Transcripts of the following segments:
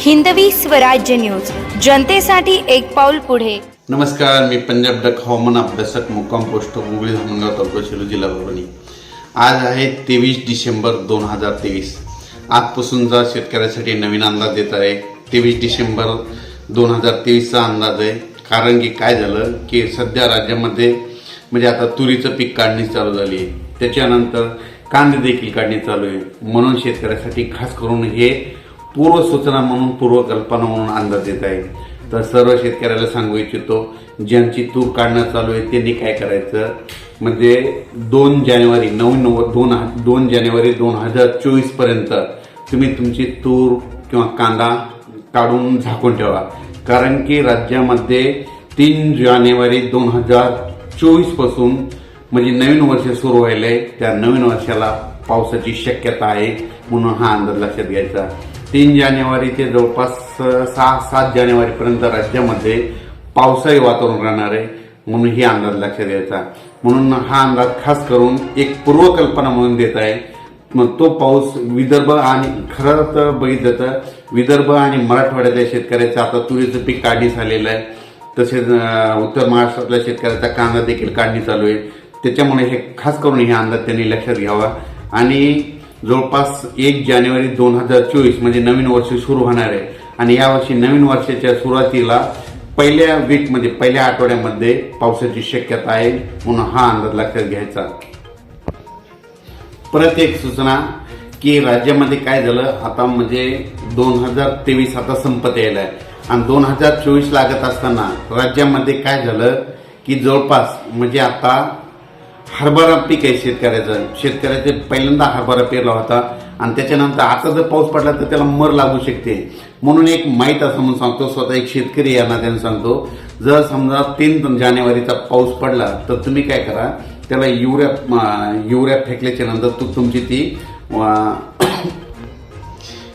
Hindavi Swarajya news. जनतेसाठी एक पाऊल पुढे. नमस्कार मी पंजाब डक हवामान अभ्यासक मुक्काम पोस्ट उगळी धामणगाव तालुका शेलू जिल्हा परभणी. आज आहे तेवीस डिसेंबर दोन हजार तेवीस. आजपासूनचा शेतकऱ्यासाठी नवीन अंदाज येत आहे तेवीस डिसेंबर दोन हजार तेवीसचा अंदाज आहे. कारण की काय झालं की सध्या राज्यामध्ये म्हणजे आता तुरीचं पीक काढणी चालू झाली आहे. त्याच्यानंतर कांदे देखील काढणी चालू आहे. म्हणून शेतकऱ्यासाठी खास करून हे पूर्व सूचना म्हणून पूर्वकल्पना म्हणून अंदाज येत आहे. तर सर्व शेतकऱ्याला सांगू इच्छितो ज्यांची तूर काढणं चालू आहे त्यांनी काय करायचं? म्हणजे दोन जानेवारी नऊ नव्वद दोन दोन जानेवारी दोन हजार चोवीसपर्यंत तुम्ही तुमची तूर किंवा कांदा काढून झाकून ठेवा. कारण की राज्यामध्ये तीन जानेवारी दोन हजार चोवीसपासून म्हणजे नवीन वर्ष सुरू व्हायलंय त्या नवीन वर्षाला पावसाची शक्यता आहे म्हणून हा अंदाज लक्षात घ्यायचा. तीन जानेवारी ते जवळपास सहा सात जानेवारीपर्यंत राज्यामध्ये पावसाळी वातावरण राहणार आहे म्हणून ही अंदाज लक्षात घ्यायचा. म्हणून हा अंदाज खास करून एक पूर्वकल्पना म्हणून देत आहे. मग तो पाऊस विदर्भ आणि खरं तर बघितलं तर विदर्भ आणि मराठवाड्यातल्या शेतकऱ्याचं आता तुरीचं पीक काढणी झालेलं आहे. तसेच उत्तर महाराष्ट्रातल्या शेतकऱ्याचा कांदा देखील काढणी चालू आहे. त्याच्यामुळे हे खास करून हे अंदाज त्यांनी लक्षात घ्यावा. आणि जवळपास एक जानेवारी दोन हजार चोवीस म्हणजे नवीन वर्ष सुरू होणार आहे. आणि यावर्षी नवीन वर्षाच्या सुरुवातीला पहिल्या वीकमध्ये म्हणजे पहिल्या आठवड्यामध्ये पावसाची शक्यता आहे म्हणून हा अंदाज लक्षात घ्यायचा. परत एक सूचना की राज्यामध्ये काय झालं? आता म्हणजे दोन हजार तेवीस आता संपत यायला आहे. आणि दोन हजार चोवीस लागत असताना राज्यामध्ये काय झालं? की जवळपास म्हणजे आता हरभरा पीक आहे शेतकऱ्याचं. शेतकऱ्याचे पहिल्यांदा हरभरा पेरला होता आणि त्याच्यानंतर आता जर पाऊस पडला तर त्याला मर लागू शकते. म्हणून एक माहीत असं म्हणून सांगतो स्वतः एक शेतकरी यांना त्यांना सांगतो जर समजा तीन जानेवारीचा पाऊस पडला तर तुम्ही काय करा त्याला युरिया युऱ्या युरिया फेकल्याच्या नंतर तू तुमची ती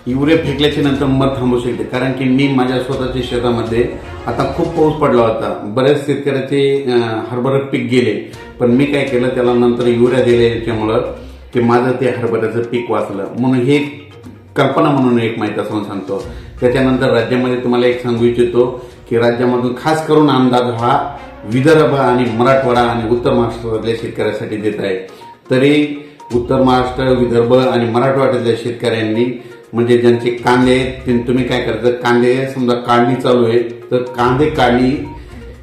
युरिया फेकल्याच्या नंतर मर थांबू शकते. कारण की मी माझ्या स्वतःच्या शेतामध्ये आता खूप पाऊस पडला होता. बऱ्याच शेतकऱ्याचे हरभरा पीक गेले. पण मी काय केलं त्याला नंतर युरिया दिल्या याच्यामुळं ते माझं ते हरभऱ्याचं पीक वाचलं. म्हणून हे कल्पना म्हणून एक माहिती असं सांगतो. त्याच्यानंतर राज्यामध्ये तुम्हाला एक सांगू इच्छितो की राज्यामधून खास करून अंदाज हा विदर्भ आणि मराठवाडा आणि उत्तर महाराष्ट्रातल्या शेतकऱ्यासाठी देत आहे. तरी उत्तर महाराष्ट्र विदर्भ आणि मराठवाड्यातल्या शेतकऱ्यांनी म्हणजे ज्यांचे कांदे आहेत, ते तुम्ही काय करता कांदे समजा काढणी चालू आहे तर कांदे काढणी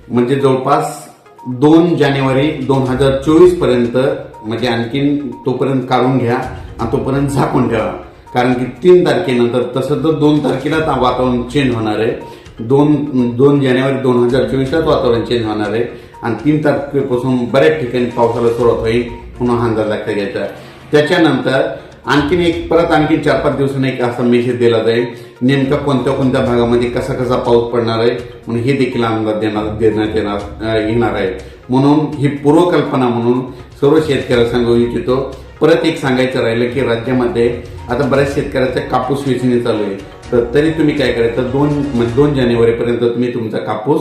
म्हणजे जवळपास दोन जानेवारी दोन हजार चोवीसपर्यंत म्हणजे आणखीन तोपर्यंत काढून घ्या आणि तोपर्यंत झाकून ठेवा. कारण की तीन तारखेनंतर तसं तर दोन तारखेला वातावरण चेंज होणार आहे. दोन दोन जानेवारी दोन हजार चोवीसलाच वातावरण चेंज होणार आहे. आणि तीन तारखेपासून बऱ्याच ठिकाणी पावसाला सुरुवात होईल पुन्हा अंदाज लागता घ्यायचा त्याच्यानंतर आणखीन एक परत आणखी चार पाच दिवसांनी एक असा मेसेज दिला जाईल. नेमका कोणत्या कोणत्या भागामध्ये कसा कसा पाऊस पडणार आहे? म्हणून हे देखील अंदाज देणार देण्यात येणार येणार आहे. म्हणून ही पूर्वकल्पना म्हणून सर्व शेतकऱ्याला सांगू इच्छितो. परत एक सांगायचं राहिलं की राज्यामध्ये आता बऱ्याच शेतकऱ्याचा कापूस वेचणी चालू आहे. तर तरी तुम्ही काय करायचं? दोन म्हणजे दोन जानेवारीपर्यंत तुम्ही तुमचा कापूस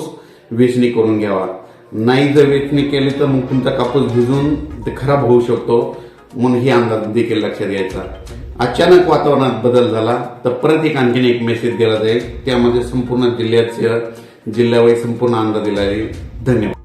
वेचणी करून घ्यावा. नाही जर वेचणी केली तर मग तुमचा कापूस भिजून ते खराब होऊ शकतो. म्हणून ही अंदाज देखील लक्षात घ्यायचा. अचानक वातावरणात बदल झाला तर परत एक आणखीन एक मेसेज दिला जाईल. त्यामध्ये संपूर्ण जिल्ह्याचे जिल्ह्यावर संपूर्ण अंदाज दिला जाईल. धन्यवाद.